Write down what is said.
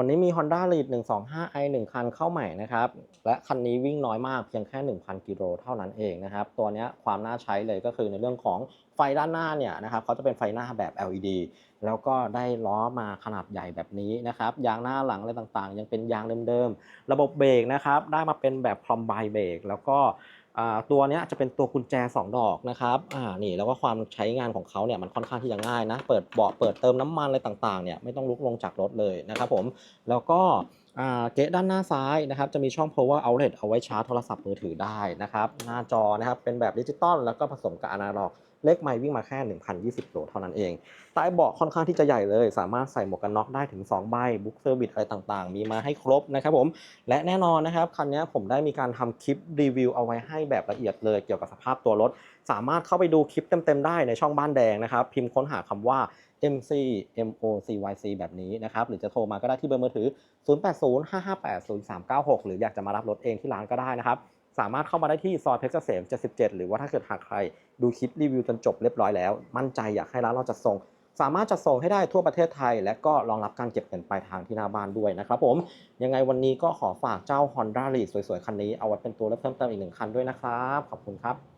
วันนี้มี Honda Lead 125i 1 คันเข้าใหม่นะครับ และคันนี้วิ่งน้อยมากเพียงแค่ 1,000 กิโลเท่านั้นเองนะครับ ตัวนี้ความน่าใช้เลยก็คือในเรื่องของไฟด้านหน้าเนี่ยนะครับเขาจะเป็นไฟหน้าแบบ LED แล้วก็ได้ล้อมาขนาดใหญ่แบบนี้นะครับ ยางหน้าหลังอะไรต่างๆ ยังเป็นยางเดิมๆ ระบบเบรกนะครับ ได้มาเป็นแบบคอมไบเบรกแล้วก็ ตัวนี้จะเป็นตัวกุญแจ 2 ดอกนะครับอ่านี่แล้วก็ความใช้งานของเขาเนี่ยมันค่อนข้างที่จะง่ายนะ เปิดเบาะเปิดเติมน้ำมันอะไรต่างๆเนี่ยไม่ต้องลุกลงจากรถเลยนะครับผมแล้วก็ เกะด้านหน้าซ้ายนะครับจะมีช่อง power outlet เอาไว้ชาร์จโทรศัพท์มือถือได้นะครับหน้าจอนะครับเป็นแบบดิจิตอลแล้วก็ผสมกับอนาล็อก เลขไมล์วิ่งมาแค่ 1,020โลเท่านั้นเองใต้เบาะค่อนข้างที่จะใหญ่เลย สามารถใส่หมวกกันน็อกได้ถึง 2 ใบบุ๊กเซอร์วิสอะไรต่างๆ มีมาให้ครบนะครับผม และแน่นอนนะครับคันนี้ผมได้มีการทำคลิปรีวิวเอาไว้ให้แบบละเอียดเลย เกี่ยวกับสภาพตัวรถ สามารถเข้าไปดูคลิปเต็มๆได้ในช่องบ้านแดงนะครับพิมพ์ค้นหาคำว่า MC MOCYC แบบนี้นะครับ หรือจะโทรมาก็ได้ที่เบอร์มือถือ 0805580396 หรืออยากจะมารับรถเองที่ร้านก็ได้นะครับ สามารถเข้ามาได้ที่ซอยเพชรเกษม 77 หรือว่าถ้าเกิดหากใครดูคลิปรีวิวจนจบเรียบร้อยแล้ว มั่นใจอยากให้ร้านเราจัดส่งสามารถจัดส่งให้ได้ทั่วประเทศไทย และก็รองรับการเก็บเงินปลายทางที่หน้าบ้านด้วยนะครับผมยังไงวันนี้ก็ขอฝากเจ้า Honda Lead สวยๆ คันนี้เอาไว้เป็นตัวเลือกเพิ่มเติมอีกหนึ่งคันด้วยนะครับ ขอบคุณครับ